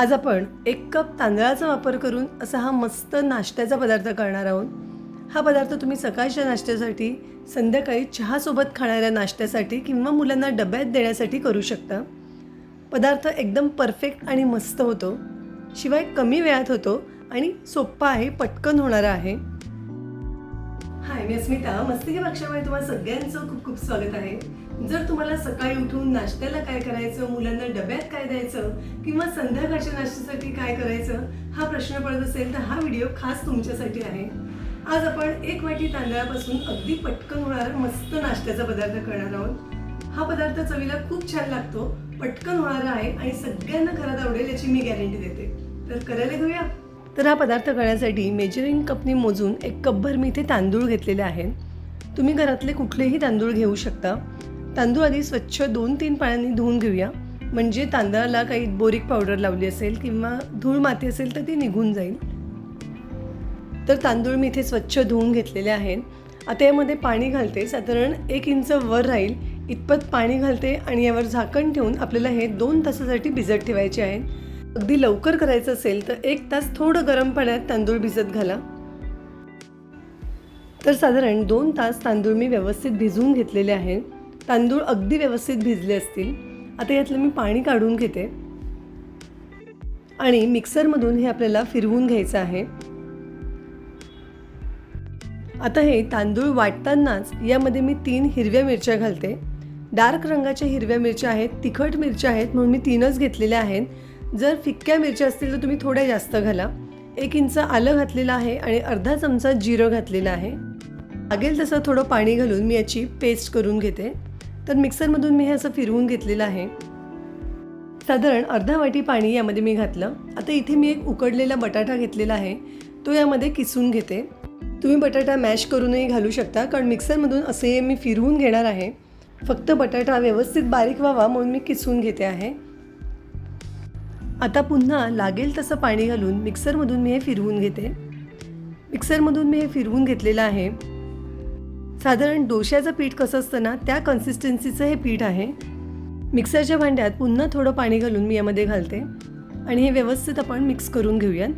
आज आपण एक कप तांदळाचा वापर करून असा हा मस्त नाश्त्याचा पदार्थ करणार आहोत. हा पदार्थ तुम्ही सकाळच्या नाश्त्यासाठी संध्याकाळी चहासोबत खाणाऱ्या नाश्त्यासाठी किंवा मुलांना डब्यात देण्यासाठी करू शकता. पदार्थ एकदम परफेक्ट आणि मस्त होतो. शिवाय कमी वेळात होतो आणि सोप्पा आहे पटकन होणारा आहे. हाय मी अस्मिता. मस्तिके पक्षामध्ये तुम्हाला सगळ्यांचं खूप खूप स्वागत आहे. जर तुम्हाला सकाळी उठून नाश्त्याला काय करायचं मुलांना डब्यात काय द्यायचं किंवा संध्याकाळच्या नाश्त्यासाठी काय करायचं हा प्रश्न पडत असेल तर हा व्हिडिओ खास तुमच्यासाठी आहे. आज आपण एक वाटी तांदळापासून अगदी पटकन होणारा मस्त नाश्त्याचा पदार्थ करणार आहोत. हा पदार्थ चवीला खूप छान लागतो पटकन होणारा आहे आणि सगळ्यांना घरात आवडेल याची मी गॅरंटी देते. तर करायला घेऊया? तर हा पदार्थ करण्यासाठी मेजरिंग कपनी मोजून एक कपभर मी इथे तांदूळ घेतलेले आहेत. तुम्ही घरातले कुठलेही तांदूळ घेऊ शकता. तांदूळ आधी स्वच्छ दोन तीन पाण्याने धुवून घेऊया. म्हणजे तांदळाला काही बोरिक पावडर लावली असेल किंवा धूळ माती असेल तर ती निघून जाईल. तर तांदूळ मी इथे स्वच्छ धुवून घेतलेले आहेत. आता यामध्ये पाणी घालते. साधारण एक इंच वर राहील. इतपत पाणी घालते आणि यावर झाकण ठेवून आपल्याला हे दोन तासासाठी भिजत ठेवायचे आहे अगदी लवकर करायचं असेल तर एक तास थोडं गरम पाण्यात तांदूळ भिजत घाला. तर साधारण दोन तास तांदूळ मी व्यवस्थित भिजवून घेतलेले आहेत. तांदूळ अगदी व्यवस्थित भिजले असतील आता यातलं मी पाणी काढून घेते. आणि मिक्सरमधून हे आपल्याला फिरवून घ्यायचं आहे. आता हे तांदूळ वाटतानाच यामध्ये मी तीन हिरव्या मिरच्या घालते. डार्क रंगाच्या हिरव्या मिरच्या आहेत तिखट मिरच्या आहेत म्हणून मी तीनच घेतलेल्या आहेत. जर फिक्क्या मिरच्या असतील तर तुम्ही थोड्या जास्त घाला. एक इंच आलं घातलेलं आहे आणि अर्धा चमचा जिरं घातलेलं आहे. लागेल तसं थोडं पाणी घालून मी याची पेस्ट करून घेते. तर मिक्सरमधून मी हे असं फिरवून घेतलेलं आहे. साधारण अर्धा वाटी पाणी यामध्ये मी घातलं. आता इथे मी एक उकडलेला बटाटा घेतलेला आहे. तो यामध्ये किसून घेते. तुम्ही बटाटा मॅश करूनही घालू शकता कारण मिक्सरमधून असे मी फिरवून घेणार आहे. फक्त बटाटा व्यवस्थित बारीक व्हावा म्हणून मी किसून घेते आहे. आता पुन्हा लागेल तसं पाणी घालून मिक्सरमधून मी हे फिरवून घेते. मिक्सरमधून मी हे फिरवून घेतलेलं आहे. साधारण डोश्याचं पीठ कसं असतं ना त्या कन्सिस्टन्सीचं हे पीठ आहे. मिक्सरच्या भांड्यात पुन्हा थोडं पाणी घालून मी यामध्ये घालते. आणि हे व्यवस्थित आपण मिक्स करून घेऊयात.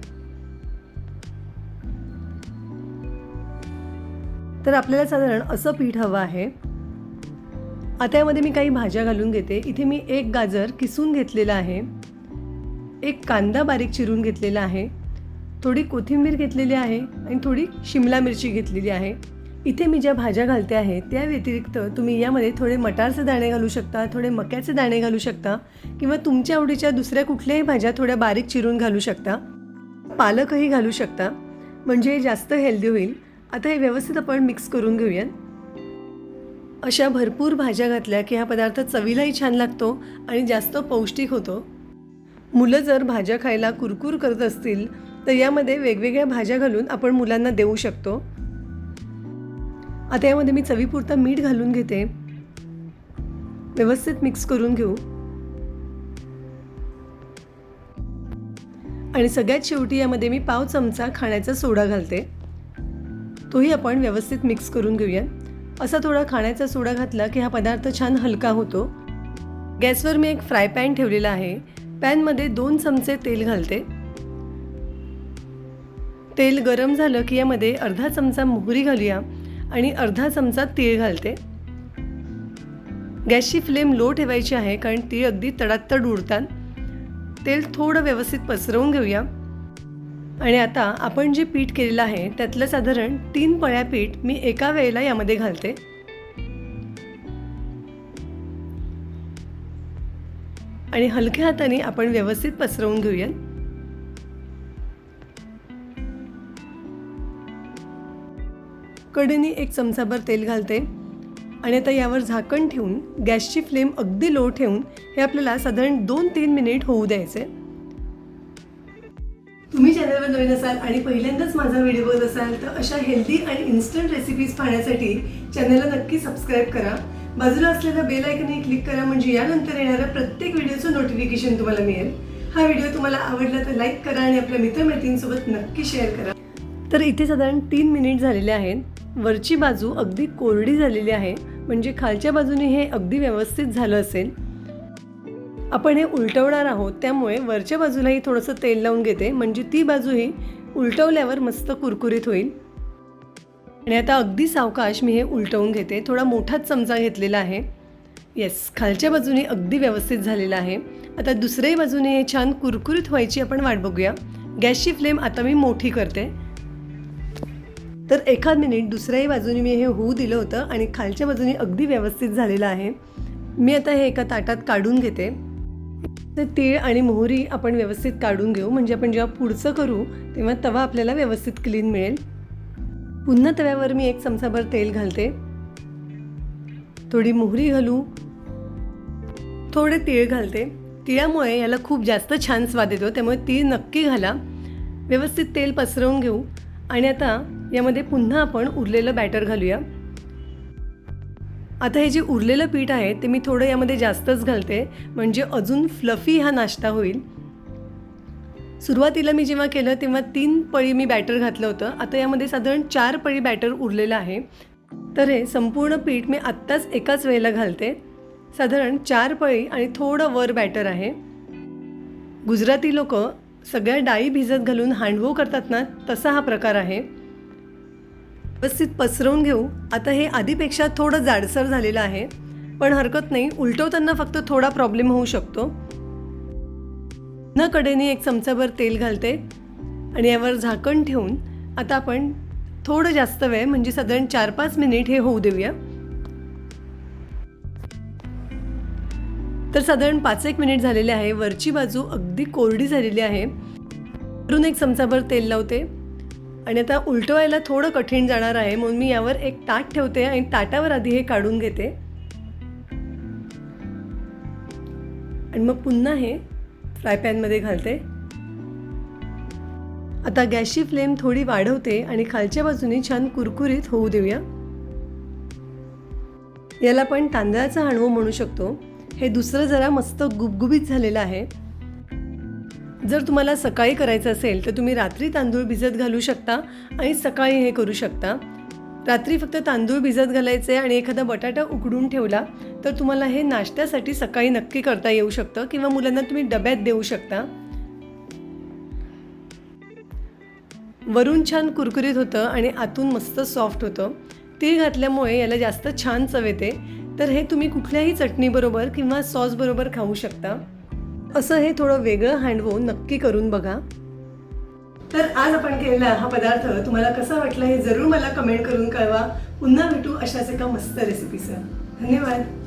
तर आपल्याला साधारण असं पीठ हवं आहे. आता यामध्ये मी काही भाज्या घालून घेते. इथे मी एक गाजर किसून घेतलेला आहे. एक कांदा बारीक चिरून घेतलेला आहे. थोडी कोथिंबीर घेतलेली आहे. आणि थोडी शिमला मिरची घेतलेली आहे. इथे मी ज्या भाज्या घालते आहे त्या व्यतिरिक्त तुम्ही यामध्ये थोडे मटारचे दाणे घालू शकता थोडे मक्याचे दाणे घालू शकता किंवा तुमच्या आवडीच्या दुसऱ्या कुठल्याही भाज्या थोड्या बारीक चिरून घालू शकता. पालकही घालू शकता. म्हणजे जास्त हेल्दी होईल. आता हे व्यवस्थित आपण मिक्स करून घेऊयात. अशा भरपूर भाज्या घातल्या की हा पदार्थ चवीलाही छान लागतो आणि जास्त पौष्टिक होतो. मुलं जर भाज्या खायला कुरकुर करत असतील तर यामध्ये वेगवेगळ्या भाज्या घालून आपण मुलांना देऊ शकतो. आता यामध्ये मी चवीपुरतं मीठ घालून घेते. व्यवस्थित मिक्स करून घेऊ. आणि सगळ्यात शेवटी यामध्ये मी पाव चमचा खाण्याचा सोडा घालते. तोही आपण व्यवस्थित मिक्स करून घेऊया असा थोडा खाण्याचा सोडा घातला की हा पदार्थ छान हलका होतो. गॅसवर मी एक फ्राय पॅन ठेवलेला आहे. पॅनमध्ये दोन चमचे तेल घालते. तेल गरम झालं की यामध्ये अर्धा चमचा मोहरी घालूया. आणि अर्धा चमचा तीळ घालते. गॅसची फ्लेम लो ठेवायची आहे कारण तीळ अगदी तडातड उडतात. तेल थोडं व्यवस्थित पसरवून घेऊया. आणि आता आपण जे पीठ केलेलं आहे त्यातलं साधारण तीन पळ्या पीठ मी एका वेळेला यामध्ये घालते. आणि हलक्या हाताने आपण व्यवस्थित पसरवून घेऊया कडेने एक चमचाभर तेल घालते आणि आता यावर झाकण ठेवून गॅसची फ्लेम अगदी लो ठेवून हे आपल्याला साधारण दोन तीन मिनिट होऊ द्यायचे. तुम्ही चॅनलवर नवीन असाल आणि पहिल्यांदाच माझा व्हिडिओ बघत असाल तर अशा हेल्दी आणि इन्स्टंट रेसिपीज पाहण्यासाठी चॅनलला नक्की सबस्क्राईब करा. बाजूला असलेल्या बेल आयकनही क्लिक करा म्हणजे यानंतर येणाऱ्या प्रत्येक व्हिडिओचं नोटिफिकेशन तुम्हाला मिळेल. हा व्हिडिओ तुम्हाला आवडला तर लाईक करा आणि आपल्या मित्रमैत्रिणींसोबत नक्की शेअर करा. तर इथे साधारण तीन मिनिट झालेले आहेत. वरची बाजू अगदी कोरडी झालेली आहे म्हणजे खालच्या बाजूने हे अगदी व्यवस्थित झालं असेल. आपण हे उलटवणार आहोत त्यामुळे वरच्या बाजूलाही थोडंसं तेल लावून घेते म्हणजे ती बाजूही उलटवल्यावर मस्त कुरकुरीत होईल. आणि आता अगदी सावकाश मी हे उलटवून घेते थोडा मोठाच चमचा घेतलेला आहे. येस खालच्या बाजूने अगदी व्यवस्थित झालेलं आहे. आता दुसऱ्याही बाजूने हे छान कुरकुरीत व्हायची आपण वाट बघूया. गॅसची फ्लेम आता मी मोठी करते. तर एखाद मिनिट दुसऱ्याही बाजूने मी हे होऊ दिलं होतं आणि खालच्या बाजूने अगदी व्यवस्थित झालेलं आहे. मी आता हे एका ताटात काढून घेते. तर तीळ आणि मोहरी आपण व्यवस्थित काढून घेऊ. म्हणजे आपण जेव्हा पुढचं करू तेव्हा तवा आपल्याला व्यवस्थित क्लीन मिळेल. पुन्हा तव्यावर मी एक चमचाभर तेल घालते. थोडी मोहरी घालू. थोडे तीळ घालते. तिळामुळे याला खूप जास्त छान स्वाद येतो. त्यामुळे तीळ नक्की घाला. व्यवस्थित तेल पसरवून घेऊ. आणि आता यामध्ये पुन्हा आपण उरलेलं बॅटर घालूया. आता हे जे उरलेलं पीठ आहे ते मी थोडं यामध्ये जास्तच घालते. म्हणजे अजून फ्लफी हा नाश्ता होईल. सुरुवातीला मी जेव्हा केलं तेव्हा तीन पळी मी बॅटर घातलं होतं. आता यामध्ये साधारण चार पळी बॅटर उरलेलं आहे. तर हे संपूर्ण पीठ मी आत्ताच एकाच वेळेला घालते. साधारण चार पळी आणि थोडं वर बॅटर आहे. गुजराती लोक सगळ्या डाळी भिजत घालून हांडवो करतात ना तसा हा प्रकार आहे. व्यवस्थित पसरवून घेऊ. आता हे आधीपेक्षा थोडं जाडसर झालेलं आहे. पण हरकत नाही उलटवताना फक्त थोडा प्रॉब्लेम होऊ शकतो. न कडेने एक चमचाभर तेल घालते आणि यावर झाकण ठेवून आता आपण थोडं जास्त वेळ म्हणजे साधारण चार पाच मिनिट हे होऊ देऊया. तर साधारण पाच एक मिनिट झालेले आहे. वरची बाजू अगदी कोरडी झालेली आहे. वरून एक चमचाभर तेल लावते. आणि आता उलटवायला थोडं कठीण जाणार आहे. म्हणून मी यावर एक ताट ठेवते आणि ताटावर आधी हे काढून घेते. आणि मग पुन्हा हे फ्राय पॅनमध्ये घालते. आता गॅसची फ्लेम थोडी वाढवते आणि खालच्या बाजूने छान कुरकुरीत होऊ देऊया. याला पण तांदळाचा हाणवं म्हणू शकतो. हे दुसरं जरा मस्त गुबगुबीत झालेलं आहे. जर तुम्हाला सकाळी करायचं असेल तर तुम्ही रात्री तांदूळ भिजत घालू शकता आणि सकाळी हे करू शकता. रात्री फक्त तांदूळ भिजत घालायचे आणि एखादा बटाटा उकडून ठेवला तर तुम्हाला हे नाश्त्यासाठी सकाळी नक्की करता येऊ शकतं किंवा मुलांना तुम्ही डब्यात देऊ शकता. वरून छान कुरकुरीत होतं आणि आतून मस्त सॉफ्ट होतं. तीळ घातल्यामुळे याला जास्त छान चव येते. तर हे तुम्ही कुठल्याही चटणीबरोबर किंवा सॉसबरोबर खाऊ शकता. असं हे थोडं वेगळं हँडवो नक्की करून बघा. तर आज आपण केलेला हा पदार्थ तुम्हाला कसा वाटला हे जरूर मला कमेंट करून कळवा. पुन्हा भेटू अशाच एका मस्त रेसिपीसह धन्यवाद.